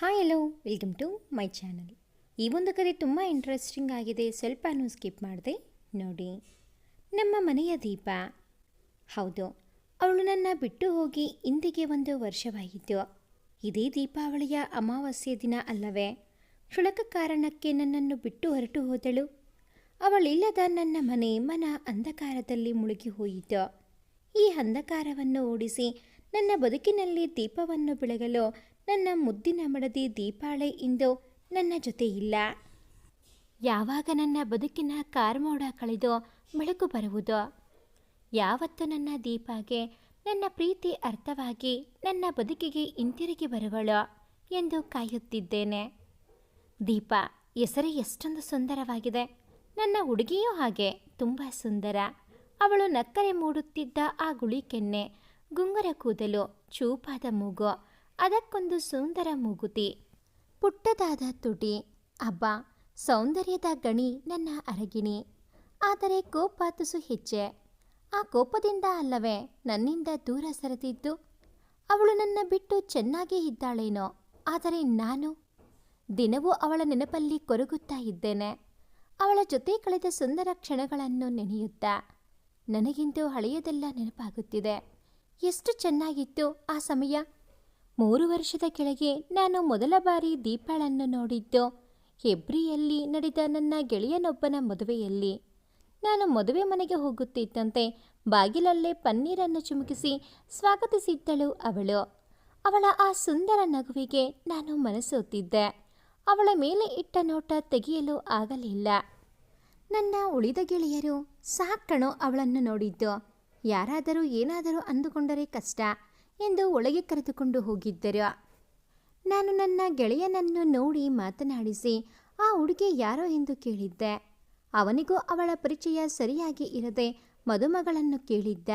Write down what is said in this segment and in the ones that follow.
Hi hello welcome to my channel ಈ ಒಂದು ಕಥೆ ತುಂಬ ಇಂಟ್ರೆಸ್ಟಿಂಗ್ ಆಗಿದೆ. ಸ್ವಲ್ಪನೂ ಸ್ಕಿಪ್ ಮಾಡಿದೆ. ನೋಡಿ. ನಮ್ಮ ಮನೆಯ ದೀಪ. ಹೌದು. ಅವಳು ನನ್ನ ಬಿಟ್ಟು ಹೋಗಿ ಇಂದಿಗೆ ಒಂದು ವರ್ಷವಾಗಿದ್ದು ಇದೇ ದೀಪಾವಳಿಯ ಅಮಾವಾಸ್ಯೆ ದಿನ ಅಲ್ಲವೇ? ಕ್ಷುಳಕ ಕಾರಣಕ್ಕೆ ನನ್ನನ್ನು ಬಿಟ್ಟು ಹೊರಟು ಹೋದಳು. ಅವಳಿಲ್ಲದ ನನ್ನ ಮನೆ ಮನ ಅಂಧಕಾರದಲ್ಲಿ ಮುಳುಗಿ ಹೋಯಿತು. ಈ ಅಂಧಕಾರವನ್ನು ಓಡಿಸಿ ನನ್ನ ಬದುಕಿನಲ್ಲಿ ದೀಪವನ್ನು ಬೆಳಗಲು ನನ್ನ ಮುದ್ದಿನ ಮಡದಿ ದೀಪಾಳೆ ಇಂದು ನನ್ನ ಜೊತೆ ಇಲ್ಲ. ಯಾವಾಗ ನನ್ನ ಬದುಕಿನ ಕಾರ್ಮೋಡ ಕಳೆದು ಬೆಳಕು ಬರುವುದು? ಯಾವತ್ತು ನನ್ನ ದೀಪಾಗೆ ನನ್ನ ಪ್ರೀತಿ ಅರ್ಥವಾಗಿ ನನ್ನ ಬದುಕಿಗೆ ಹಿಂತಿರುಗಿ ಬರುವಳು ಎಂದು ಕಾಯುತ್ತಿದ್ದೇನೆ. ದೀಪ, ಹೆಸರೇ ಎಷ್ಟೊಂದು ಸುಂದರವಾಗಿದೆ. ನನ್ನ ಹುಡುಗಿಯೂ ಹಾಗೆ, ತುಂಬ ಸುಂದರ. ಅವಳು ನಕ್ಕರೆ ಮೂಡುತ್ತಿದ್ದ ಆ ಗುಳಿ ಕೆನ್ನೆ, ಗುಂಗುರ ಕೂದಲು, ಚೂಪಾದ ಮೂಗು ಅದಕ್ಕೊಂದು ಸುಂದರ ಮೂಗುತಿ. ಪುಟ್ಟದಾದ ತುಟಿ. ಅಬ್ಬ, ಸೌಂದರ್ಯದ ಗಣಿ ನನ್ನ ಅರಗಿಣಿ. ಆದರೆ ಕೋಪ ತುಸು ಹೆಚ್ಚೆ. ಆ ಕೋಪದಿಂದ ಅಲ್ಲವೇ ನನ್ನಿಂದ ದೂರ ಸರಿದಿದ್ದು? ಅವಳು ನನ್ನ ಬಿಟ್ಟು ಚೆನ್ನಾಗೇ ಇದ್ದಾಳೇನೋ. ಆದರೆ ನಾನು? ದಿನವೂ ಅವಳ ನೆನಪಲ್ಲಿ ಕೊರಗುತ್ತಾ ಇದ್ದೇನೆ. ಅವಳ ಜೊತೆ ಕಳೆದ ಸುಂದರ ಕ್ಷಣಗಳನ್ನು ನೆನೆಯುತ್ತಾ. ನನಗಿಂದು ಹಳೆಯದೆಲ್ಲ ನೆನಪಾಗುತ್ತಿದೆ. ಎಷ್ಟು ಚೆನ್ನಾಗಿತ್ತು ಆ ಸಮಯ? ಮೂರು ವರ್ಷದ ಕೆಳಗೆ ನಾನು ಮೊದಲ ಬಾರಿ ದೀಪಾಳನ್ನು ನೋಡಿದ್ದು. ಹೆಬ್ರಿಯಲ್ಲಿ ನಡೆದ ನನ್ನ ಗೆಳೆಯನೊಬ್ಬನ ಮದುವೆಯಲ್ಲಿ. ನಾನು ಮದುವೆ ಮನೆಗೆ ಹೋಗುತ್ತಿದ್ದಂತೆ ಬಾಗಿಲಲ್ಲೇ ಪನ್ನೀರನ್ನು ಚುಮುಕಿಸಿ ಸ್ವಾಗತಿಸಿದ್ದಳು ಅವಳು. ಅವಳ ಆ ಸುಂದರ ನಗುವಿಗೆ ನಾನು ಮನಸೋತಿದ್ದೆ ಅವಳ ಮೇಲೆ ಇಟ್ಟ ನೋಟ ತೆಗೆಯಲು ಆಗಲಿಲ್ಲ. ನನ್ನ ಉಳಿದ ಗೆಳೆಯರು ಸಾಕಣೋ ಅವಳನ್ನು ನೋಡಿದ್ದು. ಯಾರಾದರೂ ಏನಾದರೂ ಅಂದುಕೊಂಡರೆ ಕಷ್ಟ. ಎಂದು ಒಳಗೆ ಕರೆದುಕೊಂಡು ಹೋಗಿದ್ದರು. ನಾನು ನನ್ನ ಗೆಳೆಯನನ್ನು ನೋಡಿ ಮಾತನಾಡಿಸಿ, ಆ ಹುಡುಗಿ ಯಾರೋ ಎಂದು ಕೇಳಿದ್ದೆ. ಅವನಿಗೂ ಅವಳ ಪರಿಚಯ ಸರಿಯಾಗಿ ಇರದೆ ಮದುಮಗಳನ್ನು ಕೇಳಿದ್ದ.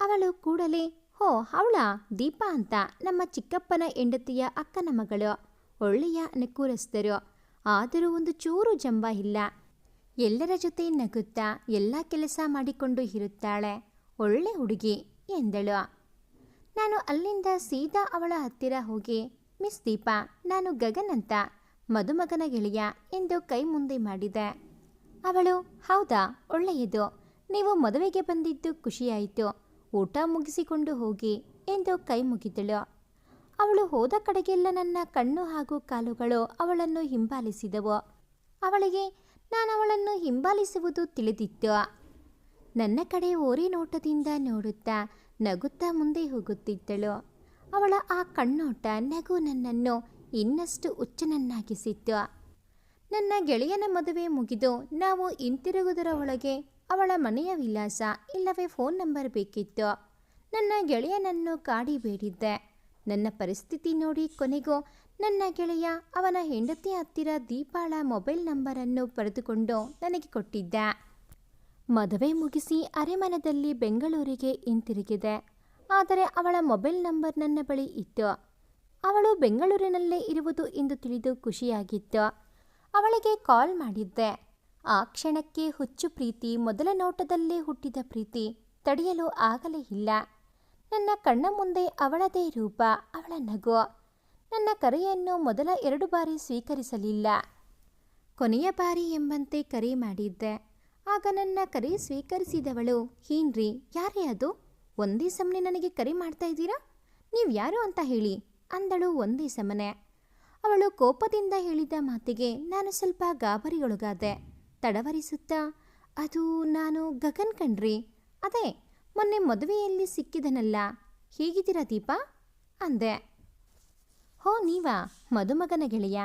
ಅವಳು ಕೂಡಲೇ, ಹೋ, ಅವಳ, ದೀಪಾ ಅಂತ, ನಮ್ಮ ಚಿಕ್ಕಪ್ಪನ ಹೆಂಡತಿಯ ಅಕ್ಕನ ಮಗಳು, ಒಳ್ಳೆಯ ನಕೂರಸ್ಥರು ಆದರೂ ಒಂದು ಚೂರು ಜಂಬ ಇಲ್ಲ. ಎಲ್ಲರ ಜೊತೆ ನಗುತ್ತಾ, ಎಲ್ಲ ಕೆಲಸ ಮಾಡಿಕೊಂಡು ಇರುತ್ತಾಳೆ. ಒಳ್ಳೆ ಹುಡುಗಿ, ಎಂದಳು. ನಾನು ಅಲ್ಲಿಂದ ಸೀದಾ ಅವಳ ಹತ್ತಿರ ಹೋಗಿ, ಮಿಸ್ ದೀಪಾ, ನಾನು ಗಗನ್ ಅಂತ, ಮದುಮಗನ ಗೆಳೆಯ ಎಂದು ಕೈ ಮುಂದೆ ಮಾಡಿದೆ. ಅವಳು, ಹೌದಾ, ಒಳ್ಳೆಯದು. ನೀವು ಮದುವೆಗೆ ಬಂದಿದ್ದು ಖುಷಿಯಾಯಿತು. ಊಟ ಮುಗಿಸಿಕೊಂಡು ಹೋಗಿ, ಎಂದು ಕೈ ಮುಗಿದಳು. ಅವಳು ಹೋದ ಕಡೆಗೆಲ್ಲ ನನ್ನ ಕಣ್ಣು ಹಾಗೂ ಕಾಲುಗಳು ಅವಳನ್ನು ಹಿಂಬಾಲಿಸಿದವು. ಅವಳಿಗೆ, ನಾನು ಅವಳನ್ನು ಹಿಂಬಾಲಿಸುವುದು ತಿಳಿದಿತ್ತು. ನನ್ನ ಕಡೆ ಓರಿ ನೋಟದಿಂದ ನೋಡುತ್ತಾ ನಗುತ್ತಾ ಮುಂದೆ ಹೋಗುತ್ತಿದ್ದಳು. ಅವಳ ಆ ಕಣ್ಣೋಟ ನಗು ನನ್ನನ್ನು ಇನ್ನಷ್ಟು ಹುಚ್ಚನನ್ನಾಗಿಸಿತ್ತು. ನನ್ನ ಗೆಳೆಯನ ಮದುವೆ ಮುಗಿದು ನಾವು ಹಿಂತಿರುಗುವುದರ ಒಳಗೆ ಅವಳ ಮನೆಯ ವಿಳಾಸ ಇಲ್ಲವೇ ಫೋನ್ ನಂಬರ್ ಬೇಕಿತ್ತು. ನನ್ನ ಗೆಳೆಯನನ್ನು ಕಾಡಿ ಬೇಡಿದ್ದೆ. ನನ್ನ ಪರಿಸ್ಥಿತಿ ನೋಡಿ ಕೊನೆಗೂ ನನ್ನ ಗೆಳೆಯ ಅವನ ಹೆಂಡತಿ ಹತ್ತಿರ ದೀಪಾಳ ಮೊಬೈಲ್ ನಂಬರನ್ನು ಪಡೆದುಕೊಂಡು ನನಗೆ ಕೊಟ್ಟಿದ್ದ. ಮದುವೆ ಮುಗಿಸಿ ಅರೆಮನದಲ್ಲಿ ಬೆಂಗಳೂರಿಗೆ ಹಿಂತಿರುಗಿದೆ. ಆದರೆ ಅವಳ ಮೊಬೈಲ್ ನಂಬರ್ ನನ್ನ ಬಳಿ ಇತ್ತು. ಅವಳು ಬೆಂಗಳೂರಿನಲ್ಲೇ ಇರುವುದು ಎಂದು ತಿಳಿದು ಖುಷಿಯಾಗಿತ್ತು. ಅವಳಿಗೆ ಕಾಲ್ ಮಾಡಿದ್ದೆ. ಆ ಕ್ಷಣಕ್ಕೆ ಹುಚ್ಚು ಪ್ರೀತಿ, ಮೊದಲ ನೋಟದಲ್ಲೇ ಹುಟ್ಟಿದ ಪ್ರೀತಿ ತಡೆಯಲು ಆಗಲೇ ಇಲ್ಲ. ನನ್ನ ಕಣ್ಣ ಮುಂದೆ ಅವಳದೇ ರೂಪ, ಅವಳ ನಗು. ನನ್ನ ಕರೆಯನ್ನು ಮೊದಲ ಎರಡು ಬಾರಿ ಸ್ವೀಕರಿಸಲಿಲ್ಲ. ಕೊನೆಯ ಬಾರಿ ಎಂಬಂತೆ ಕರೆ ಮಾಡಿದ್ದೆ. ಆಗ ನನ್ನ ಕರೆ ಸ್ವೀಕರಿಸಿದವಳು. ಹೀನ್ರಿ, ಯಾರೇ ಅದು? ಒಂದೇ ಸಮನೆ ನನಗೆ ಕರೆ ಮಾಡ್ತಾ ಇದ್ದೀರಾ? ನೀವು ಯಾರು ಅಂತ ಹೇಳಿ. ಅಂದಳು ಒಂದೇ ಸಮನೆ. ಅವಳು ಕೋಪದಿಂದ ಹೇಳಿದ ಮಾತಿಗೆ ನಾನು ಸ್ವಲ್ಪ ಗಾಬರಿಗೊಳಗಾದೆ. ತಡವರಿಸುತ್ತಾ, ಅದು ನಾನು ಗಗನ್ ಕಣ್ರಿ. ಅದೇ, ಮೊನ್ನೆ ಮದುವೆಯಲ್ಲಿ ಸಿಕ್ಕಿದನಲ್ಲ. ಹೇಗಿದ್ದೀರಾ ದೀಪಾ? ಅಂದೆ. ಹೋ ನೀವಾ, ಮದುಮಗನ ಗೆಳೆಯ.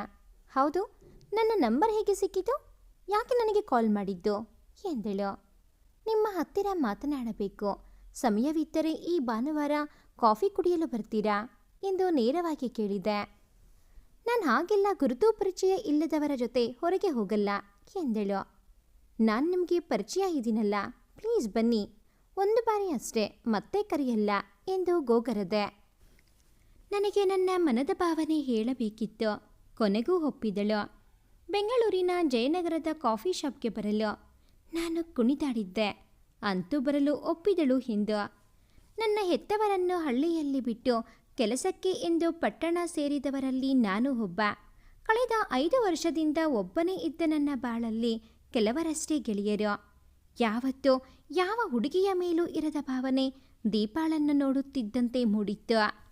ಹೌದು, ನನ್ನ ನಂಬರ್ ಹೇಗೆ ಸಿಕ್ಕಿತು? ಯಾಕೆ ನನಗೆ ಕಾಲ್ ಮಾಡಿದ್ದು? ಎಂದಳು. ನಿಮ್ಮ ಹತ್ತಿರ ಮಾತನಾಡಬೇಕು. ಸಮಯವಿದ್ದರೆ ಈ ಭಾನುವಾರ ಕಾಫಿ ಕುಡಿಯಲು ಬರ್ತೀರಾ? ಎಂದು ನೇರವಾಗಿ ಕೇಳಿದೆ. ನಾನು ಹಾಗೆಲ್ಲ ಗುರುತು ಪರಿಚಯ ಇಲ್ಲದವರ ಜೊತೆ ಹೊರಗೆ ಹೋಗಲ್ಲ, ಎಂದಳು. ನಾನು ನಿಮಗೆ ಪರಿಚಯ ಇದ್ದೀನಲ್ಲ, ಪ್ಲೀಸ್ ಬನ್ನಿ. ಒಂದು ಬಾರಿ ಅಷ್ಟೇ, ಮತ್ತೆ ಕರೆಯಲ್ಲ, ಎಂದು ಗೋಗರದೆ. ನನಗೆ ನನ್ನ ಮನದ ಭಾವನೆ ಹೇಳಬೇಕಿತ್ತು, ಕೊನೆಗೂ ಒಪ್ಪಿದಳು. ಬೆಂಗಳೂರಿನ ಜಯನಗರದ ಕಾಫಿ ಶಾಪ್ಗೆ ಬರಲು ನಾನು ಕುಣಿದಾಡಿದ್ದೆ. ಅಂತೂ ಬರಲು ಒಪ್ಪಿದಳು ಹಿಂದು. ನನ್ನ ಹೆತ್ತವರನ್ನು ಹಳ್ಳಿಯಲ್ಲಿ ಬಿಟ್ಟು ಕೆಲಸಕ್ಕೆ ಎಂದು ಪಟ್ಟಣ ಸೇರಿದವರಲ್ಲಿ ನಾನು ಒಬ್ಬ. ಕಳೆದ ಐದು ವರ್ಷದಿಂದ ಒಬ್ಬನೇ ಇದ್ದ ನನ್ನ ಬಾಳಲ್ಲಿ ಕೆಲವರಷ್ಟೇ ಗೆಳೆಯರು. ಯಾವತ್ತು ಯಾವ ಹುಡುಗಿಯ ಮೇಲೂ ಇರದ ಭಾವನೆ ದೀಪಾಳನ್ನು ನೋಡುತ್ತಿದ್ದಂತೆ ಮೂಡಿತ್ತು.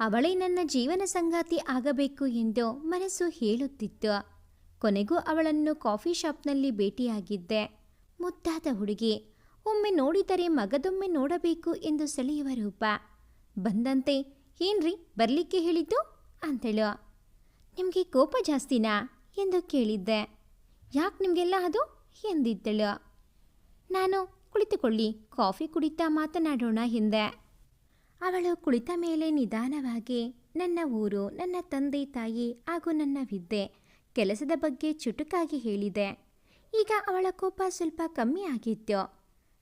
ಅವಳೇ ನನ್ನ ಜೀವನ ಸಂಗಾತಿ ಆಗಬೇಕು ಎಂದು ಮನಸ್ಸು ಹೇಳುತ್ತಿತ್ತು. ಕೊನೆಗೂ ಅವಳನ್ನು ಕಾಫಿ ಶಾಪ್ನಲ್ಲಿ ಭೇಟಿಯಾಗಿದ್ದೆ. ಮುದ್ದಾದ ಹುಡುಗಿ, ಒಮ್ಮೆ ನೋಡಿದರೆ ಮಗದೊಮ್ಮೆ ನೋಡಬೇಕು ಎಂದು ಸೆಳೆಯುವ ರೂಪ. ಬಂದಂತೆ, ಏನ್ರಿ, ಬರಲಿಕ್ಕೆ ಹೇಳಿದ್ದು? ಅಂತೇಳು ನಿಮಗೆ ಕೋಪ ಜಾಸ್ತಿನಾ? ಎಂದು ಕೇಳಿದ್ದೆ. ಯಾಕೆ ನಿಮಗೆಲ್ಲ ಅದು? ಎಂದಿದ್ದಳು. ನಾನು ಕುಳಿತುಕೊಳ್ಳಿ, ಕಾಫಿ ಕುಡಿತಾ ಮಾತನಾಡೋಣ ಹಿಂದೆ ಅವಳು ಕುಳಿತ ಮೇಲೆ ನಿಧಾನವಾಗಿ, ನನ್ನ ಊರು, ನನ್ನ ತಂದೆ ತಾಯಿ ಹಾಗೂ ನನ್ನ ವಿದ್ಯೆ ಕೆಲಸದ ಬಗ್ಗೆ ಚುಟುಕಾಗಿ ಹೇಳಿದೆ. ಈಗ ಅವಳ ಕೋಪ ಸ್ವಲ್ಪ ಕಮ್ಮಿ ಆಗಿತ್ತು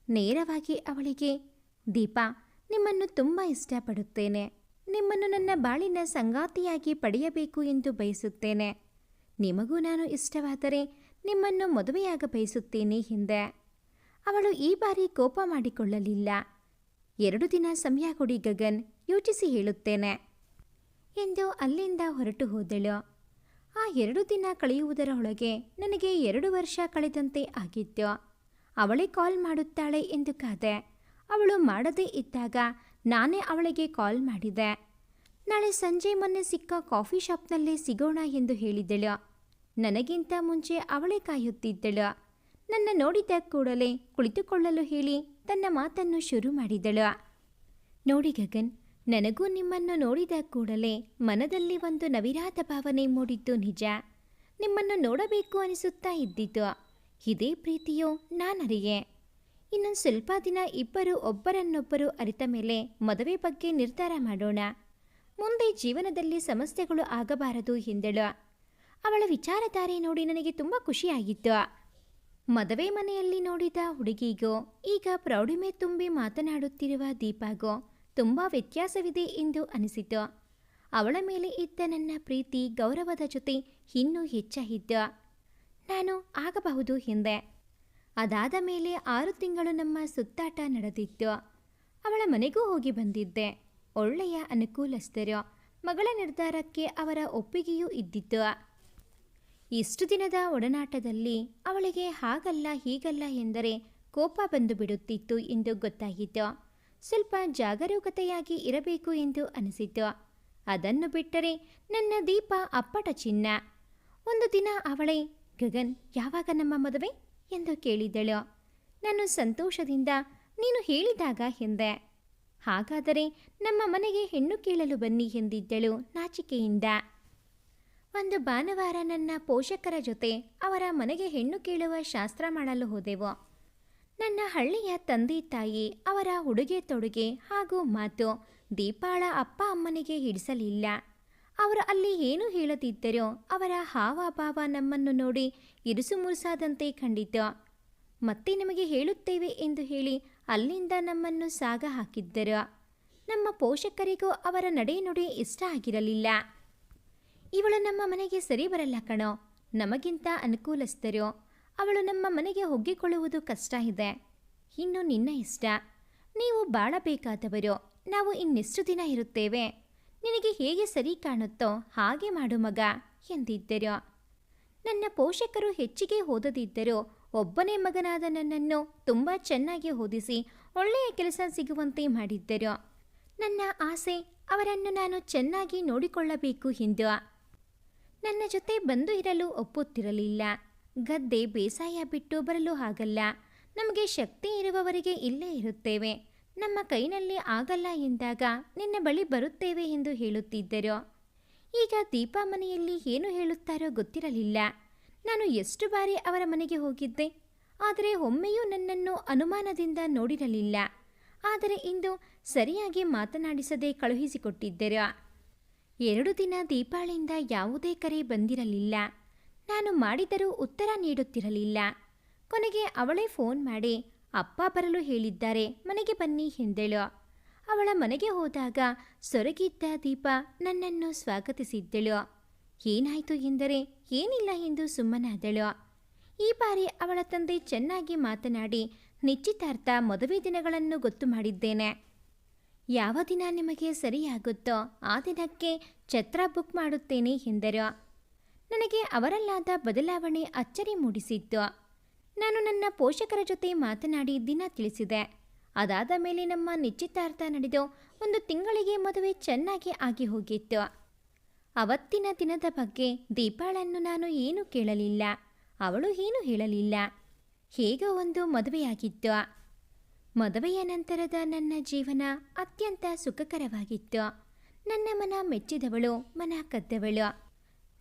ನೇರವಾಗಿ ಅವಳಿಗೆ, ದೀಪಾ, ನಿಮ್ಮನ್ನು ತುಂಬ ಇಷ್ಟಪಡುತ್ತೇನೆ. ನಿಮ್ಮನ್ನು ನನ್ನ ಬಾಳಿನ ಸಂಗಾತಿಯಾಗಿ ಪಡೆಯಬೇಕು ಎಂದು ಬಯಸುತ್ತೇನೆ. ನಿಮಗೂ ನಾನು ಇಷ್ಟವಾದರೆ ನಿಮ್ಮನ್ನು ಮದುವೆಯಾಗ ಬಯಸುತ್ತೇನೆ ಹಿಂದೆ. ಅವಳು ಈ ಬಾರಿ ಕೋಪ ಮಾಡಿಕೊಳ್ಳಲಿಲ್ಲ. ಎರಡು ದಿನ ಸಮಯ ಕೊಡಿ ಗಗನ್, ಯೋಚಿಸಿ ಹೇಳುತ್ತೇನೆ. ಎಂದು ಅಲ್ಲಿಂದ ಹೊರಟು ಹೋದಳು. ಆ ಎರಡು ದಿನ ಕಳೆಯುವುದರ ಒಳಗೆ ನನಗೆ ಎರಡು ವರ್ಷ ಕಳೆದಂತೆ ಆಗಿತ್ತು. ಅವಳೇ ಕಾಲ್ ಮಾಡುತ್ತಾಳೆ ಎಂದು ಕಾದೆ. ಅವಳು ಮಾಡದೇ ಇದ್ದಾಗ ನಾನೇ ಅವಳಿಗೆ ಕಾಲ್ ಮಾಡಿದೆ. ನಾಳೆ ಸಂಜೆ ಮೊನ್ನೆ ಸಿಕ್ಕ ಕಾಫಿ ಶಾಪ್ನಲ್ಲೇ ಸಿಗೋಣ ಎಂದು ಹೇಳಿದ್ದಳು ನನಗಿಂತ ಮುಂಚೆ ಅವಳೇ ಕಾಯುತ್ತಿದ್ದಳು. ನನ್ನ ನೋಡಿದ ಕೂಡಲೇ ಕುಳಿತುಕೊಳ್ಳಲು ಹೇಳಿ ತನ್ನ ಮಾತನ್ನು ಶುರು ಮಾಡಿದಳು. ನೋಡಿ ಗಗನ್ ನನಗೂ ನಿಮ್ಮನ್ನು ನೋಡಿದ ಕೂಡಲೇ ಮನದಲ್ಲಿ ಒಂದು ನವಿರಾದ ಭಾವನೆ ಮೂಡಿದ್ದು ನಿಜ. ನಿಮ್ಮನ್ನು ನೋಡಬೇಕು ಅನಿಸುತ್ತಾ ಇದ್ದಿತು. ಇದೇ ಪ್ರೀತಿಯೋ ನಾನರಿಗೆ ಇನ್ನೊಂದು ಸ್ವಲ್ಪ ದಿನ ಇಬ್ಬರು ಒಬ್ಬರನ್ನೊಬ್ಬರು ಅರಿತ ಮೇಲೆ ಮದುವೆ ಬಗ್ಗೆ ನಿರ್ಧಾರ ಮಾಡೋಣ. ಮುಂದೆ ಜೀವನದಲ್ಲಿ ಸಮಸ್ಯೆಗಳು ಆಗಬಾರದು ಎಂದಳು. ಅವಳ ವಿಚಾರಧಾರೆ ನೋಡಿ ನನಗೆ ತುಂಬ ಖುಷಿಯಾಗಿತ್ತು. ಮದುವೆ ಮನೆಯಲ್ಲಿ ನೋಡಿದ ಹುಡುಗಿಗೋ, ಈಗ ಪ್ರೌಢಿಮೆ ತುಂಬಿ ಮಾತನಾಡುತ್ತಿರುವ ದೀಪಾಗೋ ತುಂಬ ವ್ಯತ್ಯಾಸವಿದೆ ಎಂದು ಅನಿಸಿತು. ಅವಳ ಮೇಲೆ ಇದ್ದ ನನ್ನ ಪ್ರೀತಿ, ಗೌರವದ ಜೊತೆ ಇನ್ನೂ ಹೆಚ್ಚಾಗಿದ್ದ. ನಾನು ಆಗಬಹುದು ಹಿಂದೆ ಅದಾದ ಮೇಲೆ ಆರು ತಿಂಗಳು ನಮ್ಮ ಸುತ್ತಾಟ ನಡೆದಿತ್ತು. ಅವಳ ಮನೆಗೂ ಹೋಗಿ ಬಂದಿದ್ದೆ. ಒಳ್ಳೆಯ ಅನುಕೂಲಸ್ಥರು. ಮಗಳ ನಿರ್ಧಾರಕ್ಕೆ ಅವರ ಒಪ್ಪಿಗೆಯೂ ಇದ್ದಿತ್ತು. ಇಷ್ಟು ದಿನದ ಒಡನಾಟದಲ್ಲಿ ಅವಳಿಗೆ ಹಾಗಲ್ಲ ಹೀಗಲ್ಲ ಎಂದರೆ ಕೋಪ ಬಂದು ಬಿಡುತ್ತಿತ್ತು ಎಂದು ಗೊತ್ತಾಗಿತ್ತು ಸ್ವಲ್ಪ ಜಾಗರೂಕತೆಯಾಗಿ ಇರಬೇಕು ಎಂದು ಅನಿಸಿತು. ಅದನ್ನು ಬಿಟ್ಟರೆ ನನ್ನ ದೀಪ ಅಪ್ಪಟ ಚಿನ್ನ. ಒಂದು ದಿನ ಅವಳೇ, ಗಗನ್, ಯಾವಾಗ ನಮ್ಮ ಮದುವೆ? ಎಂದು ಕೇಳಿದಳು. ನಾನು ಸಂತೋಷದಿಂದ, ನೀನು ಹೇಳಿದಾಗ ಎಂದೆ. ಹಾಗಾದರೆ ನಮ್ಮ ಮನೆಗೆ ಹೆಣ್ಣು ಕೇಳಲು ಬನ್ನಿ ಎಂದಿದ್ದಳು ನಾಚಿಕೆಯಿಂದ. ಒಂದು ಭಾನುವಾರ ನನ್ನ ಪೋಷಕರ ಜೊತೆ ಅವರ ಮನೆಗೆ ಹೆಣ್ಣು ಕೇಳುವ ಶಾಸ್ತ್ರ ಮಾಡಲು ಹೋದೆವು. ನನ್ನ ಹಳ್ಳಿಯ ತಂದೆ ತಾಯಿ ಅವರ ಉಡುಗೆ ತೊಡುಗೆ ಹಾಗೂ ಮಾತು ದೀಪಾಳ ಅಪ್ಪ ಅಮ್ಮನಿಗೆ ಹಿಡಿಸಲಿಲ್ಲ. ಅವರು ಅಲ್ಲಿ ಏನು ಹೇಳುತ್ತಿದ್ದರೋ ಅವರ ಹಾವಭಾವ ನಮ್ಮನ್ನು ನೋಡಿ ಇರುಸು ಮುರುಸಾದಂತೆ ಕಂಡಿತು. ಮತ್ತೆ ನಿಮಗೆ ಹೇಳುತ್ತೇವೆ ಎಂದು ಹೇಳಿ ಅಲ್ಲಿಂದ ನಮ್ಮನ್ನು ಸಾಗ ಹಾಕಿದ್ದರು. ನಮ್ಮ ಪೋಷಕರಿಗೂ ಅವರ ನಡೆನುಡಿ ಇಷ್ಟ ಆಗಿರಲಿಲ್ಲ. ಇವಳು ನಮ್ಮ ಮನೆಗೆ ಸರಿ ಬರಲ್ಲ ಕಣೋ, ನಮಗಿಂತ ಅನುಕೂಲಸ್ಥರು. ಅವಳು ನಮ್ಮ ಮನೆಗೆ ಒಗ್ಗಿಕೊಳ್ಳುವುದು ಕಷ್ಟ ಇದೆ. ಇನ್ನು ನಿನ್ನ ಇಷ್ಟ. ನೀವು ಬಾಳಬೇಕಾದವರು. ನಾವು ಇನ್ನೆಷ್ಟು ದಿನ ಇರುತ್ತೇವೆ? ನಿನಗೆ ಹೇಗೆ ಸರಿ ಕಾಣುತ್ತೋ ಹಾಗೆ ಮಾಡು ಮಗ ಎಂದಿದ್ದರು. ನನ್ನ ಪೋಷಕರು ಹೆಚ್ಚಿಗೆ ಓದದಿದ್ದರೂ ಒಬ್ಬನೇ ಮಗನಾದ ನನ್ನನ್ನು ತುಂಬ ಚೆನ್ನಾಗಿ ಓದಿಸಿ ಒಳ್ಳೆಯ ಕೆಲಸ ಸಿಗುವಂತೆ ಮಾಡಿದ್ದರು. ನನ್ನ ಆಸೆ ಅವರನ್ನು ನಾನು ಚೆನ್ನಾಗಿ ನೋಡಿಕೊಳ್ಳಬೇಕು ಎಂದು. ನನ್ನ ಜೊತೆ ಬಂದು ಇರಲು ಒಪ್ಪುತ್ತಿರಲಿಲ್ಲ. ಗದ್ದೆ ಬೇಸಾಯ ಬಿಟ್ಟು ಬರಲು ಆಗಲ್ಲ. ನಮಗೆ ಶಕ್ತಿ ಇರುವವರಿಗೆ ಇಲ್ಲೇ ಇರುತ್ತೇವೆ. ನಮ್ಮ ಕೈನಲ್ಲಿ ಆಗಲ್ಲ ಎಂದಾಗ ನಿನ್ನ ಬಳಿ ಬರುತ್ತೇವೆ ಎಂದು ಹೇಳುತ್ತಿದ್ದರು. ಈಗ ದೀಪಾ ಮನೆಯಲ್ಲಿ ಏನು ಹೇಳುತ್ತಾರೋ ಗೊತ್ತಿರಲಿಲ್ಲ. ನಾನು ಎಷ್ಟು ಬಾರಿ ಅವರ ಮನೆಗೆ ಹೋಗಿದ್ದೆ. ಆದರೆ ಒಮ್ಮೆಯೂ ನನ್ನನ್ನು ಅನುಮಾನದಿಂದ ನೋಡಿರಲಿಲ್ಲ. ಆದರೆ ಇಂದು ಸರಿಯಾಗಿ ಮಾತನಾಡಿಸದೆ ಕಳುಹಿಸಿಕೊಟ್ಟಿದ್ದರು. ಎರಡು ದಿನ ದೀಪಾಳಿಯಿಂದ ಯಾವುದೇ ಕರೆ ಬಂದಿರಲಿಲ್ಲ. ನಾನು ಮಾಡಿದರೂ ಉತ್ತರ ನೀಡುತ್ತಿರಲಿಲ್ಲ. ಕೊನೆಗೆ ಅವಳೇ ಫೋನ್ ಮಾಡಿ, ಅಪ್ಪ ಬರಲು ಹೇಳಿದ್ದಾರೆ, ಮನೆಗೆ ಬನ್ನಿ ಎಂದಳು. ಅವಳ ಮನೆಗೆ ಹೋದಾಗ ಸೊರಗಿದ್ದ ದೀಪ ನನ್ನನ್ನು ಸ್ವಾಗತಿಸಿದ್ದಳು. ಏನಾಯಿತು ಎಂದರೆ, ಏನಿಲ್ಲ ಎಂದು ಸುಮ್ಮನಾದಳು. ಈ ಬಾರಿ ಅವಳ ತಂದೆ ಚೆನ್ನಾಗಿ ಮಾತನಾಡಿ, ನಿಶ್ಚಿತಾರ್ಥ ಮದುವೆ ದಿನಗಳನ್ನು ಗೊತ್ತು ಮಾಡಿದ್ದೇನೆ. ಯಾವ ದಿನ ನಿಮಗೆ ಸರಿಯಾಗುತ್ತೋ ಆ ದಿನಕ್ಕೆ ಛತ್ರ ಬುಕ್ ಮಾಡುತ್ತೇನೆ ಎಂದರು. ನನಗೆ ಅವರಲ್ಲಾದ ಬದಲಾವಣೆ ಅಚ್ಚರಿ ಮೂಡಿಸಿತ್ತು. ನಾನು ನನ್ನ ಪೋಷಕರ ಜೊತೆ ಮಾತನಾಡಿ ದಿನ ತಿಳಿಸಿದೆ. ಅದಾದ ಮೇಲೆ ನಮ್ಮ ನಿಶ್ಚಿತಾರ್ಥ ನಡೆದು ಒಂದು ತಿಂಗಳಿಗೆ ಮದುವೆ ಚೆನ್ನಾಗಿ ಆಗಿ ಹೋಗಿತ್ತು. ಅವತ್ತಿನ ದಿನದ ಬಗ್ಗೆ ದೀಪಾಳನ್ನು ನಾನು ಏನೂ ಕೇಳಲಿಲ್ಲ. ಅವಳು ಏನೂ ಹೇಳಲಿಲ್ಲ. ಹೇಗೋ ಒಂದು ಮದುವೆಯಾಗಿತ್ತು. ಮದುವೆಯ ನಂತರದ ನನ್ನ ಜೀವನ ಅತ್ಯಂತ ಸುಖಕರವಾಗಿತ್ತು. ನನ್ನ ಮನ ಮೆಚ್ಚಿದವಳು, ಮನ ಕದ್ದವಳು.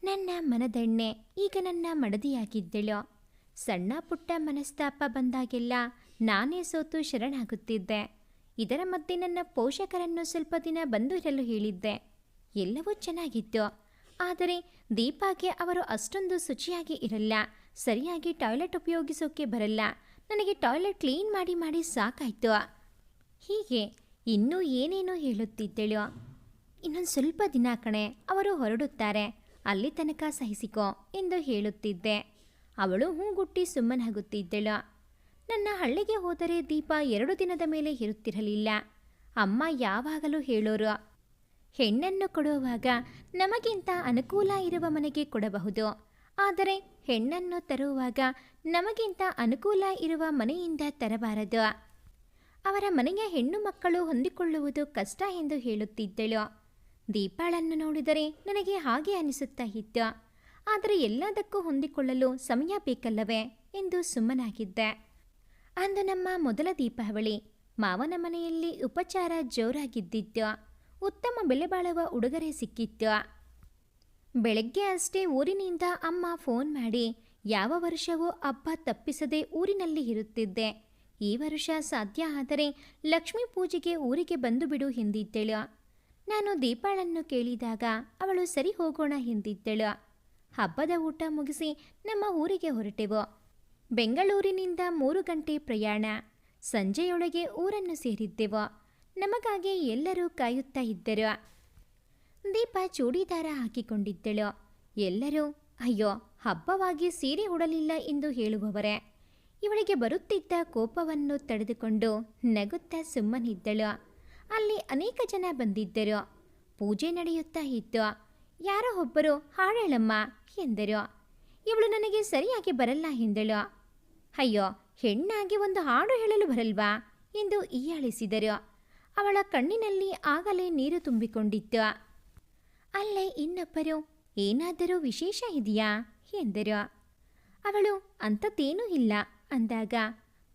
ನನ್ನ ಮನದಣ್ಣೆ ಈಗ ನನ್ನ ಮಡದಿಯಾಗಿದ್ದಳು. ಸಣ್ಣ ಪುಟ್ಟ ಮನಸ್ತಾಪ ಬಂದಾಗೆಲ್ಲ ನಾನೇ ಸೋತು ಶರಣಾಗುತ್ತಿದ್ದೆ. ಇದರ ಮಧ್ಯೆ ನನ್ನ ಪೋಷಕರನ್ನು ಸ್ವಲ್ಪ ದಿನ ಬಂದು ಇರಲು ಹೇಳಿದ್ದೆ. ಎಲ್ಲವೂ ಚೆನ್ನಾಗಿತ್ತು. ಆದರೆ ದೀಪಾಗೆ ಅವರು ಅಷ್ಟೊಂದು ಶುಚಿಯಾಗಿ ಇರಲ್ಲ. ಸರಿಯಾಗಿ ಟಾಯ್ಲೆಟ್ ಉಪಯೋಗಿಸೋಕೆ ಬರಲ್ಲ. ನನಗೆ ಟಾಯ್ಲೆಟ್ ಕ್ಲೀನ್ ಮಾಡಿ ಮಾಡಿ ಸಾಕಾಯ್ತು. ಹೀಗೆ ಇನ್ನೂ ಏನೇನೋ ಹೇಳುತ್ತಿದ್ದಳು. ಇನ್ನೊಂದು ಸ್ವಲ್ಪ ದಿನ ಕಣೆ, ಅವರು ಹೊರಡುತ್ತಾರೆ. ಅಲ್ಲಿ ತನಕ ಸಹಿಸಿಕೊ ಎಂದು ಹೇಳುತ್ತಿದ್ದೆ. ಅವಳು ಹೂಗುಟ್ಟಿ ಸುಮ್ಮನಾಗುತ್ತಿದ್ದಳು ನನ್ನ ಹಳ್ಳಿಗೆ ಹೋದರೆ ದೀಪ ಎರಡು ದಿನದ ಮೇಲೆ ಇರುತ್ತಿರಲಿಲ್ಲ. ಅಮ್ಮ ಯಾವಾಗಲೂ ಹೇಳೋರು, ಹೆಣ್ಣನ್ನು ಕೊಡುವಾಗ ನಮಗಿಂತ ಅನುಕೂಲ ಇರುವ ಮನೆಗೆ ಕೊಡಬಹುದು. ಆದರೆ ಹೆಣ್ಣನ್ನು ತರುವಾಗ ನಮಗಿಂತ ಅನುಕೂಲ ಇರುವ ಮನೆಯಿಂದ ತರಬಾರದು. ಅವರ ಮನೆಯ ಹೆಣ್ಣು ಮಕ್ಕಳು ಹೊಂದಿಕೊಳ್ಳುವುದು ಕಷ್ಟ ಎಂದು ಹೇಳುತ್ತಿದ್ದಳು. ದೀಪಾಳನ್ನು ನೋಡಿದರೆ ನನಗೆ ಹಾಗೆ ಅನಿಸುತ್ತಾ ಇತ್ತು ಆದರೆ ಎಲ್ಲದಕ್ಕೂ ಹೊಂದಿಕೊಳ್ಳಲು ಸಮಯ ಬೇಕಲ್ಲವೇ ಎಂದು ಸುಮ್ಮನಾಗಿದ್ದೆ. ಅಂದು ನಮ್ಮ ಮೊದಲ ದೀಪಾವಳಿ. ಮಾವನ ಮನೆಯಲ್ಲಿ ಉಪಚಾರ ಜೋರಾಗಿದ್ದಿತ್ತು ಉತ್ತಮ ಬೆಲೆ ಬಾಳುವ ಉಡುಗೊರೆ ಸಿಕ್ಕಿತ್ತು ಬೆಳಗ್ಗೆ ಅಷ್ಟೇ ಊರಿನಿಂದ ಅಮ್ಮ ಫೋನ್ ಮಾಡಿ, ಯಾವ ವರ್ಷವೂ ಹಬ್ಬ ತಪ್ಪಿಸದೆ ಊರಿನಲ್ಲಿ ಇರುತ್ತಿದ್ದೆ. ಈ ವರ್ಷ ಸಾಧ್ಯ ಆದರೆ ಲಕ್ಷ್ಮೀ ಪೂಜೆಗೆ ಊರಿಗೆ ಬಂದು ಬಿಡು ಎಂದಿದ್ದಳು. ನಾನು ದೀಪಾಳನ್ನು ಕೇಳಿದಾಗ ಅವಳು ಸರಿ ಹೋಗೋಣ ಎಂದಿದ್ದಳು. ಹಬ್ಬದ ಊಟ ಮುಗಿಸಿ ನಮ್ಮ ಊರಿಗೆ ಹೊರಟೆವು. ಬೆಂಗಳೂರಿನಿಂದ ಮೂರು ಗಂಟೆ ಪ್ರಯಾಣ. ಸಂಜೆಯೊಳಗೆ ಊರನ್ನು ಸೇರಿದ್ದೆವು. ನಮಗಾಗಿ ಎಲ್ಲರೂ ಕಾಯುತ್ತಾ ಇದ್ದರು. ದೀಪ ಚೂಡಿದಾರ ಹಾಕಿಕೊಂಡಿದ್ದಳು. ಎಲ್ಲರೂ, ಅಯ್ಯೋ, ಹಬ್ಬವಾಗಿ ಸೀರೆ ಉಡಲಿಲ್ಲ ಎಂದು ಹೇಳುವವರೇ. ಇವಳಿಗೆ ಬರುತ್ತಿದ್ದ ಕೋಪವನ್ನು ತಡೆದುಕೊಂಡು ನಗುತ್ತಾ ಸುಮ್ಮನಿದ್ದಳು. ಅಲ್ಲಿ ಅನೇಕ ಜನ ಬಂದಿದ್ದರು. ಪೂಜೆ ನಡೆಯುತ್ತಾ ಇತ್ತು. ಯಾರೋ ಒಬ್ಬರು, ಹಾಳಳಮ್ಮ ಎಂದರು. ಇವಳು ನನಗೆ ಸರಿಯಾಗಿ ಬರಲ್ಲ ಎಂದಳು. ಅಯ್ಯೋ, ಹೆಣ್ಣಾಗಿ ಒಂದು ಹಾಡು ಹೇಳಲು ಬರಲ್ವಾ ಎಂದು ಈಯಾಳಿಸಿದರು ಅವಳ ಕಣ್ಣಿನಲ್ಲಿ ಆಗಲೇ ನೀರು ತುಂಬಿಕೊಂಡಿತ್ತು. ಅಲ್ಲೇ ಇನ್ನೊಬ್ಬರು, ಏನಾದರೂ ವಿಶೇಷ ಇದೆಯಾ? ಎಂದರು. ಅವಳು ಅಂಥದ್ದೇನೂ ಇಲ್ಲ ಅಂದಾಗ,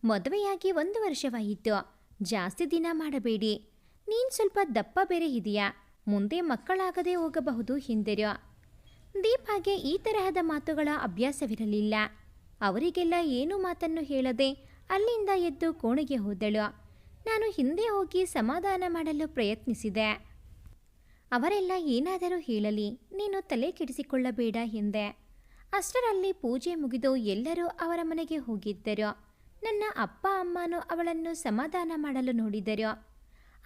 ಮದುವೆಯಾಗಿ ಒಂದು ವರ್ಷವಾಯಿತು. ಜಾಸ್ತಿ ದಿನ ಮಾಡಬೇಡಿ ನೀನು ಸ್ವಲ್ಪ ದಪ್ಪ ಬೇರೆ ಇದೆಯಾ? ಮುಂದೆ ಮಕ್ಕಳಾಗದೇ ಹೋಗಬಹುದು ಎಂದರು ದೀಪಾಗೆ ಈ ತರಹದ ಮಾತುಗಳ ಅಭ್ಯಾಸವಿರಲಿಲ್ಲ. ಅವರಿಗೆಲ್ಲ ಏನು ಮಾತನ್ನು ಹೇಳದೆ ಅಲ್ಲಿಂದ ಎದ್ದು ಕೋಣೆಗೆ ಹೋದಳು. ನಾನು ಹಿಂದೆ ಹೋಗಿ ಸಮಾಧಾನ ಮಾಡಲು ಪ್ರಯತ್ನಿಸಿದೆ. ಅವರೆಲ್ಲ ಏನಾದರೂ ಹೇಳಲಿ, ನೀನು ತಲೆ ಕೆಡಿಸಿಕೊಳ್ಳಬೇಡ ಎಂದೆ. ಅಷ್ಟರಲ್ಲಿ ಪೂಜೆ ಮುಗಿದು ಎಲ್ಲರೂ ಅವರ ಮನೆಗೆ ಹೋಗಿದ್ದರು. ನನ್ನ ಅಪ್ಪ ಅಮ್ಮನೂ ಅವಳನ್ನು ಸಮಾಧಾನ ಮಾಡಲು ನೋಡಿದರು.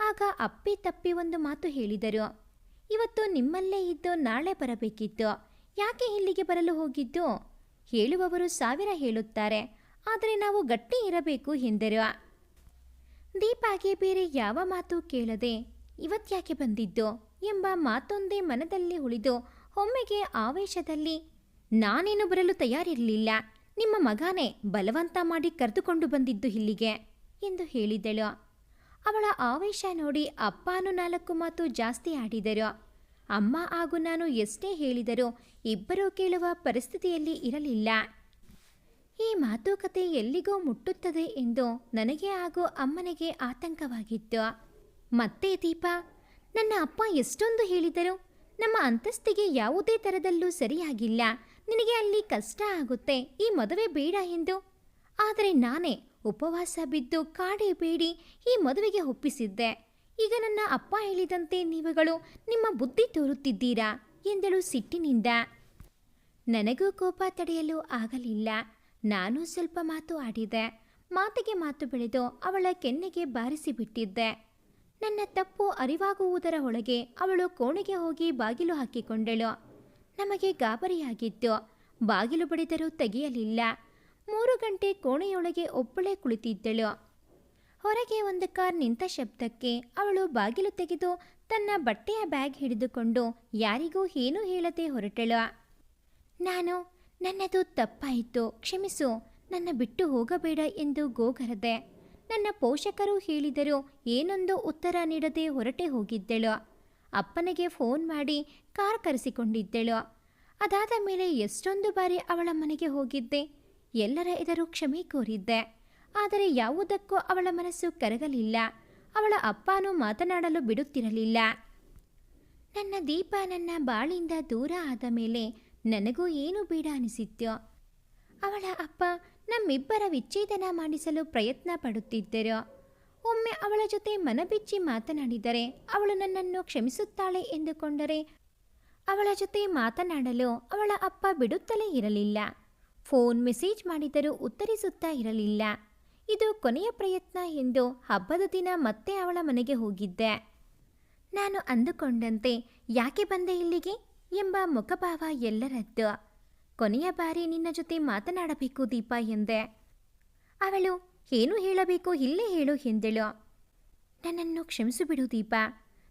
ಆಗ ಅಪ್ಪಿ ತಪ್ಪಿ ಒಂದು ಮಾತು ಹೇಳಿದರು. ಇವತ್ತು ನಿಮ್ಮಲ್ಲೇ ಇದ್ದು ನಾಳೆ ಬರಬೇಕಿತ್ತು. ಯಾಕೆ ಇಲ್ಲಿಗೆ ಬರಲು ಹೋಗಿದ್ದು? ಹೇಳುವವರು ಸಾವಿರ ಹೇಳುತ್ತಾರೆ. ಆದರೆ ನಾವು ಗಟ್ಟಿ ಇರಬೇಕು, ಎಂದರು. ದೀಪಾಗೆ ಬೇರೆ ಯಾವ ಮಾತು ಕೇಳದೆ ಇವತ್ಯಾಕೆ ಬಂದಿದ್ದು? ಎಂಬ ಮಾತೊಂದೇ ಮನದಲ್ಲಿ ಉಳಿದು ಒಮ್ಮೆಗೆ ಆವೇಶದಲ್ಲಿ, ನಾನೇನು ಬರಲು ತಯಾರಿರಲಿಲ್ಲ. ನಿಮ್ಮ ಮಗನೇ ಬಲವಂತ ಮಾಡಿ ಕರೆದುಕೊಂಡು ಬಂದಿದ್ದು ಇಲ್ಲಿಗೆ, ಎಂದು ಹೇಳಿದಳು. ಅವಳ ಆವೇಶ ನೋಡಿ ಅಪ್ಪನೂ ನಾಲ್ಕು ಮಾತು ಜಾಸ್ತಿ ಆಡಿದರು. ಅಮ್ಮ ಹಾಗೂ ನಾನು ಎಷ್ಟೇ ಹೇಳಿದರೂ ಇಬ್ಬರೂ ಕೇಳುವ ಪರಿಸ್ಥಿತಿಯಲ್ಲಿ ಇರಲಿಲ್ಲ. ಈ ಮಾತುಕತೆ ಎಲ್ಲಿಗೋ ಮುಟ್ಟುತ್ತದೆ ಎಂದು ನನಗೆ ಹಾಗೂ ಅಮ್ಮನಿಗೆ ಆತಂಕವಾಗಿತ್ತು. ಮತ್ತೆ ದೀಪ, ನನ್ನ ಅಪ್ಪ ಎಷ್ಟೊಂದು ಹೇಳಿದರು ನಮ್ಮ ಅಂತಸ್ತಿಗೆ ಯಾವುದೇ ಥರದಲ್ಲೂ ಸರಿಯಾಗಿಲ್ಲ. ನಿನಗೆ ಅಲ್ಲಿ ಕಷ್ಟ ಆಗುತ್ತೆ, ಈ ಮದುವೆ ಬೇಡ ಎಂದು. ಆದರೆ ನಾನೇ ಉಪವಾಸ ಬಿದ್ದು ಕಾಡೆ ಬೇಡಿ ಈ ಮದುವೆಗೆ ಒಪ್ಪಿಸಿದ್ದೆ. ಈಗ ನನ್ನ ಅಪ್ಪ ಹೇಳಿದಂತೆ ನೀವುಗಳು ನಿಮ್ಮ ಬುದ್ಧಿ ತೋರುತ್ತಿದ್ದೀರಾ? ಎಂದಳು ಸಿಟ್ಟಿನಿಂದ. ನನಗೂ ಕೋಪ ತಡೆಯಲು ಆಗಲಿಲ್ಲ. ನಾನು ಸ್ವಲ್ಪ ಮಾತು ಆಡಿದೆ. ಮಾತಿಗೆ ಮಾತು ಬೆಳೆದು ಅವಳ ಕೆನ್ನೆಗೆ ಬಾರಿಸಿಬಿಟ್ಟಿದ್ದೆ ನನ್ನ ತಪ್ಪು ಅರಿವಾಗುವುದರ ಒಳಗೆ ಅವಳು ಕೋಣೆಗೆ ಹೋಗಿ ಬಾಗಿಲು ಹಾಕಿಕೊಂಡಳು. ನಮಗೆ ಗಾಬರಿಯಾಗಿತ್ತು. ಬಾಗಿಲು ಬಡಿದರೂ ತೆಗೆಯಲಿಲ್ಲ. ಮೂರು ಗಂಟೆ ಕೋಣೆಯೊಳಗೆ ಒಬ್ಬಳೇ ಕುಳಿತಿದ್ದಳು. ಹೊರಗೆ ಒಂದು ಕಾರ್ ನಿಂತ ಶಬ್ದಕ್ಕೆ ಅವಳು ಬಾಗಿಲು ತೆಗೆದು ತನ್ನ ಬಟ್ಟೆಯ ಬ್ಯಾಗ್ ಹಿಡಿದುಕೊಂಡು ಯಾರಿಗೂ ಏನೂ ಹೇಳದೆ ಹೊರಟಳು. ನಾನು, ನನ್ನದು ತಪ್ಪಾಯಿತು. ಕ್ಷಮಿಸು. ನನ್ನ ಬಿಟ್ಟು ಹೋಗಬೇಡ ಎಂದು ಗೋಗರದೆ ನನ್ನ ಪೋಷಕರು ಹೇಳಿದರು ಏನೊಂದು ಉತ್ತರ ನೀಡದೆ ಹೊರಟೆ ಹೋಗಿದ್ದಳು. ಅಪ್ಪನಿಗೆ ಫೋನ್ ಮಾಡಿ ಕಾರ್ ಕರೆಸಿಕೊಂಡಿದ್ದಳು. ಅದಾದ ಮೇಲೆ ಎಷ್ಟೊಂದು ಬಾರಿ ಅವಳ ಮನೆಗೆ ಹೋಗಿದ್ದೆ. ಎಲ್ಲರ ಎದುರು ಕ್ಷಮೆ ಕೋರಿದ್ದೆ. ಆದರೆ ಯಾವುದಕ್ಕೂ ಅವಳ ಮನಸ್ಸು ಕರಗಲಿಲ್ಲ. ಅವಳ ಅಪ್ಪನೂ ಮಾತನಾಡಲು ಬಿಡುತ್ತಿರಲಿಲ್ಲ. ನನ್ನ ದೀಪ ನನ್ನ ಬಾಳಿಂದ ದೂರ ಆದ ಮೇಲೆ ನನಗೂ ಏನು ಬೇಡ ಅನಿಸಿತ್ತು ಅವಳ ಅಪ್ಪ ನಮ್ಮಿಬ್ಬರ ವಿಚ್ಛೇದನ ಮಾಡಿಸಲು ಪ್ರಯತ್ನ ಪಡುತ್ತಿದ್ದರು. ಒಮ್ಮೆ ಅವಳ ಜೊತೆ ಮನಬಿಚ್ಚಿ ಮಾತನಾಡಿದರೆ ಅವಳು ನನ್ನನ್ನು ಕ್ಷಮಿಸುತ್ತಾಳೆ ಎಂದುಕೊಂಡರೆ ಅವಳ ಜೊತೆ ಮಾತನಾಡಲು ಅವಳ ಅಪ್ಪ ಬಿಡುತ್ತಲೇ ಇರಲಿಲ್ಲ. ಫೋನ್ ಮೆಸೇಜ್ ಮಾಡಿದರೂ ಉತ್ತರಿಸುತ್ತಾ ಇರಲಿಲ್ಲ. ಇದು ಕೊನೆಯ ಪ್ರಯತ್ನ ಎಂದು ಹಬ್ಬದ ದಿನ ಮತ್ತೆ ಅವಳ ಮನೆಗೆ ಹೋಗಿದ್ದೆ. ನಾನು ಅಂದುಕೊಂಡಂತೆ, ಯಾಕೆ ಬಂದೆ ಇಲ್ಲಿಗೆ? ಎಂಬ ಮುಖಭಾವ ಎಲ್ಲರದ್ದು. ಕೊನೆಯ ಬಾರಿ ನಿನ್ನ ಜೊತೆ ಮಾತನಾಡಬೇಕು ದೀಪ ಎಂದೆ. ಅವಳು, ಏನು ಹೇಳಬೇಕು, ಇಲ್ಲೇ ಹೇಳು ಎಂದಳು. ನನ್ನನ್ನು ಕ್ಷಮಿಸಿಬಿಡು ದೀಪ.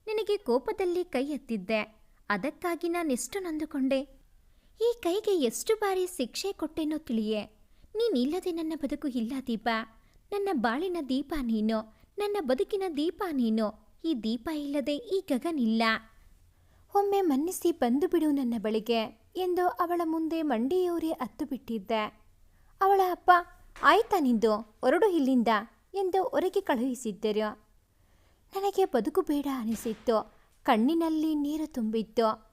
ನಿನಗೆ ಕೋಪದಲ್ಲಿ ಕೈ ಎತ್ತಿದ್ದೆ. ಅದಕ್ಕಾಗಿ ನಾನೆಷ್ಟು ನೊಂದುಕೊಂಡೆ. ಈ ಕೈಗೆ ಎಷ್ಟು ಬಾರಿ ಶಿಕ್ಷೆ ಕೊಟ್ಟೆನೋ ತಿಳಿಯೆ. ನೀನಿಲ್ಲದೆ ನನ್ನ ಬದುಕು ಇಲ್ಲ ದೀಪ. ನನ್ನ ಬಾಳಿನ ದೀಪ ನೀನು. ನನ್ನ ಬದುಕಿನ ದೀಪ ನೀನು. ಈ ದೀಪ ಇಲ್ಲದೆ ಈ ಗಗನಿಲ್ಲ. ಒಮ್ಮೆ ಮನ್ನಿಸಿ ಬಂದು ಬಿಡು ನನ್ನ ಬಳಿಗೆ ಎಂದು ಅವಳ ಮುಂದೆ ಮಂಡಿಯೂರಿ ಹತ್ತು ಬಿಟ್ಟಿದ್ದೆ. ಅವಳ ಅಪ್ಪ, ಆಯ್ತಾ ನಿಂದು? ಹೊರಡು ಇಲ್ಲಿಂದ? ಎಂದು ಹೊರಗೆ ಕಳುಹಿಸಿದ್ದರು. ನನಗೆ ಬದುಕು ಬೇಡ ಅನಿಸಿತ್ತು. ಕಣ್ಣಿನಲ್ಲಿ ನೀರು ತುಂಬಿತ್ತು.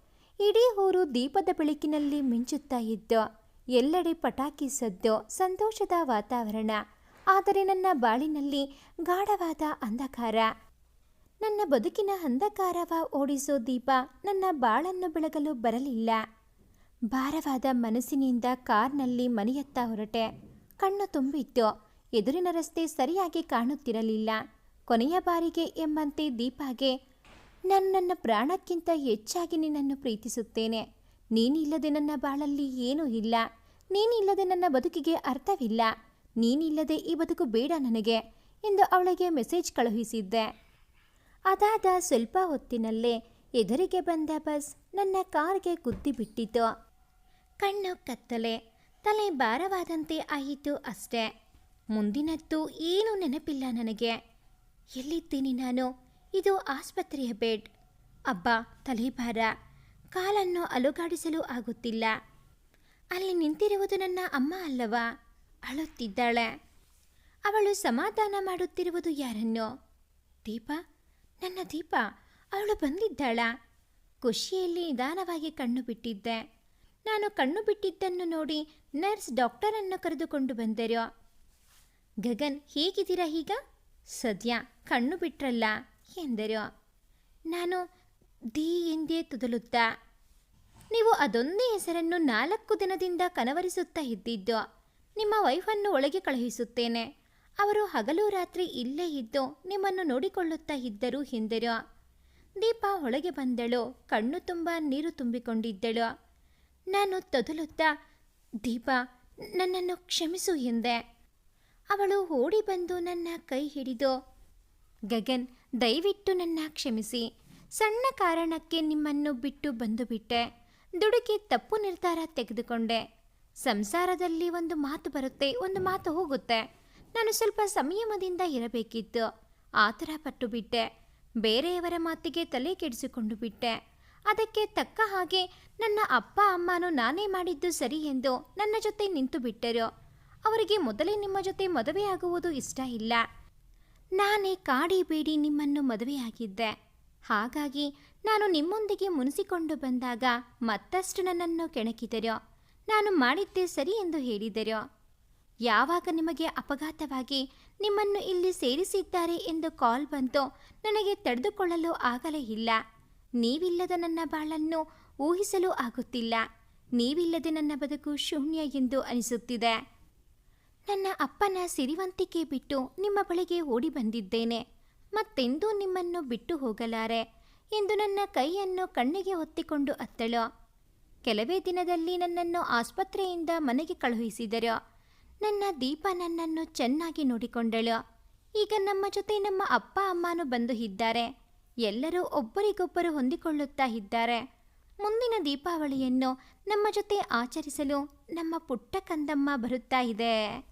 ಇಡೀ ಊರು ದೀಪದ ಬೆಳಕಿನಲ್ಲಿ ಮಿಂಚುತ್ತಾ ಇದ್ದು, ಎಲ್ಲೆಡೆ ಪಟಾಕಿ ಸದ್ದು ಸಂತೋಷದ ವಾತಾವರಣ. ಆದರೆ ನನ್ನ ಬಾಳಿನಲ್ಲಿ ಗಾಢವಾದ ಅಂಧಕಾರ. ನನ್ನ ಬದುಕಿನ ಅಂಧಕಾರವ ಓಡಿಸೋ ದೀಪ ನನ್ನ ಬಾಳನ್ನು ಬೆಳಗಲು ಬರಲಿಲ್ಲ. ಭಾರವಾದ ಮನಸ್ಸಿನಿಂದ ಕಾರ್ನಲ್ಲಿ ಮನೆಯತ್ತ ಹೊರಟೆ. ಕಣ್ಣು ತುಂಬಿತ್ತು. ಎದುರಿನ ರಸ್ತೆ ಸರಿಯಾಗಿ ಕಾಣುತ್ತಿರಲಿಲ್ಲ. ಕೊನೆಯ ಬಾರಿಗೆ ಎಂಬಂತೆ ದೀಪಾಗೆ ನಾನು ನನ್ನ ಪ್ರಾಣಕ್ಕಿಂತ ಹೆಚ್ಚಾಗಿ ನಿನ್ನನ್ನು ಪ್ರೀತಿಸುತ್ತೇನೆ. ನೀನಿಲ್ಲದೆ ನನ್ನ ಬಾಳಲ್ಲಿ ಏನೂ ಇಲ್ಲ. ನೀನಿಲ್ಲದೆ ನನ್ನ ಬದುಕಿಗೆ ಅರ್ಥವಿಲ್ಲ. ನೀನಿಲ್ಲದೆ ಈ ಬದುಕು ಬೇಡ ನನಗೆ ಎಂದು ಅವಳಿಗೆ ಮೆಸೇಜ್ ಕಳುಹಿಸಿದ್ದೆ. ಅದಾದ ಸ್ವಲ್ಪ ಹೊತ್ತಿನಲ್ಲೇ ಎದುರಿಗೆ ಬಂದ ಬಸ್ ನನ್ನ ಕಾರ್ಗೆ ಗುದ್ದಿ ಬಿಟ್ಟಿತು ಕಣ್ಣು ಕತ್ತಲೆ, ತಲೆ ಭಾರವಾದಂತೆ ಆಯಿತು ಅಷ್ಟೇ. ಮುಂದಿನದ್ದು ಏನೂ ನೆನಪಿಲ್ಲ ನನಗೆ. ಎಲ್ಲಿದ್ದೀನಿ ನಾನು? ಇದು ಆಸ್ಪತ್ರೆಯ ಬೆಡ್. ಅಬ್ಬ, ತಲೆಭಾರ. ಕಾಲನ್ನು ಅಲುಗಾಡಿಸಲು ಆಗುತ್ತಿಲ್ಲ. ಅಲ್ಲಿ ನಿಂತಿರುವುದು ನನ್ನ ಅಮ್ಮ ಅಲ್ಲವಾ? ಅಳುತ್ತಿದ್ದಾಳೆ. ಅವಳು ಸಮಾಧಾನ ಮಾಡುತ್ತಿರುವುದು ಯಾರನ್ನು? ದೀಪ? ನನ್ನ ದೀಪ. ಅವಳು ಬಂದಿದ್ದಾಳ. ಖುಷಿಯಲ್ಲಿ ನಿಧಾನವಾಗಿ ಕಣ್ಣು ಬಿಟ್ಟಿದ್ದೆ. ನಾನು ಕಣ್ಣು ಬಿಟ್ಟಿದ್ದನ್ನು ನೋಡಿ ನರ್ಸ್ ಡಾಕ್ಟರನ್ನು ಕರೆದುಕೊಂಡು ಬಂದರು? ಗಗನ್, ಹೇಗಿದ್ದೀರಾ ಈಗ? ಸದ್ಯ ಕಣ್ಣು ಬಿಟ್ರಲ್ಲ. ಎಂದರು, ನಾನು ದಿ ಎಂದೇ ತುದಲುತ್ತ. ನೀವು ಅದೊಂದೇ ಹೆಸರನ್ನು ನಾಲ್ಕು ದಿನದಿಂದ ಕನವರಿಸುತ್ತಾ ಇದ್ದಿದ್ದು, ನಿಮ್ಮ ವೈಫನ್ನು ಒಳಗೆ ಕಳುಹಿಸುತ್ತೇನೆ. ಅವರು ಹಗಲು ರಾತ್ರಿ ಇಲ್ಲೇ ಇದ್ದು ನಿಮ್ಮನ್ನು ನೋಡಿಕೊಳ್ಳುತ್ತಾ ಇದ್ದರು ಎಂದರು, ದೀಪ ಒಳಗೆ ಬಂದಳು, ಕಣ್ಣು ತುಂಬ ನೀರು ತುಂಬಿಕೊಂಡಿದ್ದಳು. ನಾನು ತೊದಲುತ್ತಾ, ದೀಪ, ನನ್ನನ್ನು ಕ್ಷಮಿಸು ಎಂದೆ. ಅವಳು ಓಡಿ ಬಂದು ನನ್ನ ಕೈ ಹಿಡಿದು, ಗಗನ್ ದಯವಿಟ್ಟು ನನ್ನ ಕ್ಷಮಿಸಿ. ಸಣ್ಣ ಕಾರಣಕ್ಕೆ ನಿಮ್ಮನ್ನು ಬಿಟ್ಟು ಬಂದು ಬಿಟ್ಟೆ ದುಡುಕಿ ತಪ್ಪು ನಿರ್ಧಾರ ತೆಗೆದುಕೊಂಡೆ. ಸಂಸಾರದಲ್ಲಿ ಒಂದು ಮಾತು ಬರುತ್ತೆ, ಒಂದು ಮಾತು ಹೋಗುತ್ತೆ. ನಾನು ಸ್ವಲ್ಪ ಸಂಯಮದಿಂದ ಇರಬೇಕಿತ್ತು. ಆತರ ಪಟ್ಟು ಬಿಟ್ಟೆ ಬೇರೆಯವರ ಮಾತಿಗೆ ತಲೆ ಕೆಡಿಸಿಕೊಂಡು ಬಿಟ್ಟೆ. ಅದಕ್ಕೆ ತಕ್ಕ ಹಾಗೆ ನನ್ನ ಅಪ್ಪ, ಅಮ್ಮನು ನಾನೇ ಮಾಡಿದ್ದು ಸರಿ ಎಂದು ನನ್ನ ಜೊತೆ ನಿಂತು ಬಿಟ್ಟರು ಅವರಿಗೆ ಮೊದಲೇ ನಿಮ್ಮ ಜೊತೆ ಮದುವೆಯಾಗುವುದು ಇಷ್ಟ ಇಲ್ಲ. ನಾನೇ ಕಾಡಿ ಬೇಡಿ ನಿಮ್ಮನ್ನು ಮದುವೆಯಾಗಿದ್ದೆ. ಹಾಗಾಗಿ ನಾನು ನಿಮ್ಮೊಂದಿಗೆ ಮುನಿಸಿಕೊಂಡು ಬಂದಾಗ ಮತ್ತಷ್ಟು ನನ್ನನ್ನು ಕೆಣಕಿದರೋ, ನಾನು ಮಾಡಿದ್ದೆ ಸರಿ ಎಂದು ಹೇಳಿದರೋ. ಯಾವಾಗ ನಿಮಗೆ ಅಪಘಾತವಾಗಿ ನಿಮ್ಮನ್ನು ಇಲ್ಲಿ ಸೇರಿಸಿದ್ದಾರೆ ಎಂದು ಕಾಲ್ ಬಂತು, ನನಗೆ ತಡೆದುಕೊಳ್ಳಲು ಆಗಲೇ ಇಲ್ಲ. ನೀವಿಲ್ಲದ ನನ್ನ ಬಾಳನ್ನು ಊಹಿಸಲು ಆಗುತ್ತಿಲ್ಲ. ನೀವಿಲ್ಲದೆ ನನ್ನ ಬದುಕು ಶೂನ್ಯ ಎಂದು ಅನಿಸುತ್ತಿದೆ. ನನ್ನ ಅಪ್ಪನ ಸಿರಿವಂತಿಕೆ ಬಿಟ್ಟು ನಿಮ್ಮ ಬಳಿಗೆ ಓಡಿ ಬಂದಿದ್ದೇನೆ. ಮತ್ತೆಂದೂ ನಿಮ್ಮನ್ನು ಬಿಟ್ಟು ಹೋಗಲಾರೆ. ಎಂದು ನನ್ನ ಕೈಯನ್ನು ಕಣ್ಣಿಗೆ ಹೊತ್ತಿಕೊಂಡು ಅತ್ತಳು. ಕೆಲವೇ ದಿನದಲ್ಲಿ ನನ್ನನ್ನು ಆಸ್ಪತ್ರೆಯಿಂದ ಮನೆಗೆ ಕಳುಹಿಸಿದರು. ನನ್ನ ದೀಪ ನನ್ನನ್ನು ಚೆನ್ನಾಗಿ ನೋಡಿಕೊಂಡಳು. ಈಗ ನಮ್ಮ ಜೊತೆ ನಮ್ಮ ಅಪ್ಪ ಅಮ್ಮನೂ ಬಂದು ಇದ್ದಾರೆ. ಎಲ್ಲರೂ ಒಬ್ಬರಿಗೊಬ್ಬರು ಹೊಂದಿಕೊಳ್ಳುತ್ತಾ ಇದ್ದಾರೆ. ಮುಂದಿನ ದೀಪಾವಳಿಯನ್ನು ನಮ್ಮ ಜೊತೆ ಆಚರಿಸಲು ನಮ್ಮ ಪುಟ್ಟ ಕಂದಮ್ಮ ಬರುತ್ತಾ ಇದೆ.